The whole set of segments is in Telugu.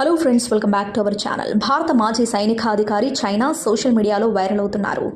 Hello friends welcome back to our channel భారత మాజీ సైనికాధికారి చైనా సోషల్ మీడియాలో వైరల్ అవుతున్నారు.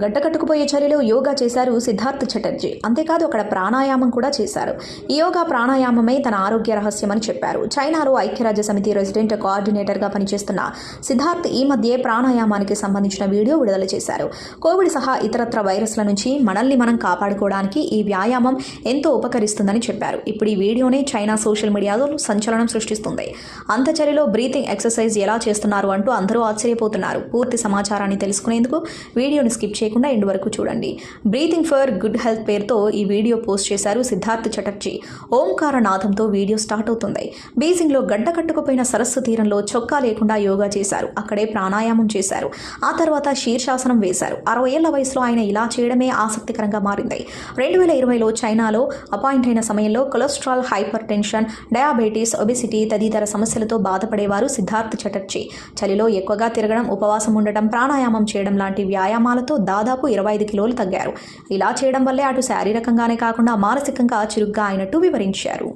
గడ్డకట్టుకుపోయే చర్యలో యోగా చేశారు సిద్ధార్థ్ చటర్జీ. అంతేకాదు అక్కడ ప్రాణాయామం కూడా చేశారు. ఈ యోగా ప్రాణాయామమే తన ఆరోగ్య రహస్యమని చెప్పారు. చైనాలో ఐక్యరాజ్య సమితి రెసిడెంట్ కోఆర్డినేటర్గా పనిచేస్తున్న సిద్ధార్థ్ ఈ మధ్యే ప్రాణాయామానికి సంబంధించిన వీడియో విడుదల చేశారు. కోవిడ్ సహా ఇతరత్ర వైరస్ల నుంచి మనల్ని మనం కాపాడుకోవడానికి ఈ వ్యాయామం ఎంతో ఉపకరిస్తుందని చెప్పారు. ఇప్పుడు ఈ వీడియోనే చైనా సోషల్ మీడియాలో సంచలనం సృష్టిస్తుంది. అంతచర్యలో బ్రీతింగ్ ఎక్సర్సైజ్ ఎలా చేస్తున్నారు అంటూ అందరూ ఆశ్చర్యపోతున్నారు. పూర్తి సమాచారాన్ని తెలుసుకునేందుకు వీడియోని స్కిప్ చేయకుండా ఎండ్ వరకు చూడండి. బ్రీతింగ్ ఫర్ గుడ్ హెల్త్ పేరుతో ఈ వీడియో పోస్ట్ చేశారు సిద్ధార్థ్ చటర్జీ. ఓంకార నాదంతో వీడియో స్టార్ట్ అవుతుంది. బీజింగ్లో గడ్డ కట్టుకుపోయిన సరస్సు తీరంలో చొక్కా లేకుండా యోగా చేశారు. అక్కడే ప్రాణాయామం చేశారు. ఆ తర్వాత శీర్షాసనం వేశారు. అరవై ఏళ్ళ వయసులో ఆయన ఇలా చేయడమే ఆసక్తికరంగా మారింది. రెండు వేల ఇరవైలో చైనాలో అపాయింట్ అయిన సమయంలో cholesterol hypertension diabetes obesity తదితర సమస్యలతో బాధపడేవారు సిద్ధార్థ్ చటర్జీ. చలిలో ఎక్కువగా తిరగడం ఉపవాసం ఉండటం ప్రాణాయామం చేయడం లాంటి వ్యాయామాలతో దాదాపు ఇరవై ఐదు కిలోలు తగ్గారు. ఇలా చేయడం వల్లే అటు శారీరకంగానే కాకుండా మానసికంగా చురుగ్గా అయినట్టు వివరించారు.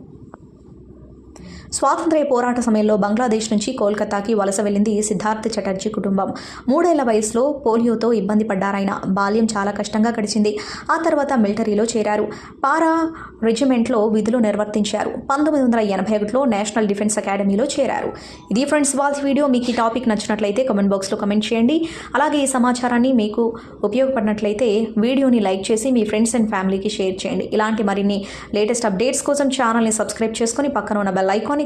స్వాతంత్ర్య పోరాట సమయంలో బంగ్లాదేశ్ నుంచి కోల్కతాకి వలస వెళ్ళింది సిద్ధార్థ్ చటర్జీ కుటుంబం. మూడేళ్ళ వయసులో పోలియోతో ఇబ్బంది పడ్డారాయన. బాల్యం చాలా కష్టంగా గడిచింది. ఆ తర్వాత మిలిటరీలో చేరారు. పారా రెజిమెంట్లో విధులు నిర్వర్తించారు. పంతొమ్మిది వందల ఎనభై ఒకటిలో నేషనల్ డిఫెన్స్ అకాడమీలో చేరారు. ఇది ఫ్రెండ్స్ వాల్స్ వీడియో. మీకు ఈ టాపిక్ నచ్చినట్లయితే కమెంట్ బాక్స్లో కమెంట్ చేయండి. అలాగే ఈ సమాచారాన్ని మీకు ఉపయోగపడినట్లయితే వీడియోని లైక్ చేసి మీ ఫ్రెండ్స్ అండ్ ఫ్యామిలీకి షేర్ చేయండి. ఇలాంటి మరిన్ని లేటెస్ట్ అప్డేట్స్ కోసం ఛానల్ని సబ్స్క్రైబ్ చేసుకొని పక్కన ఉన్న బెల్ ఐకాన్ని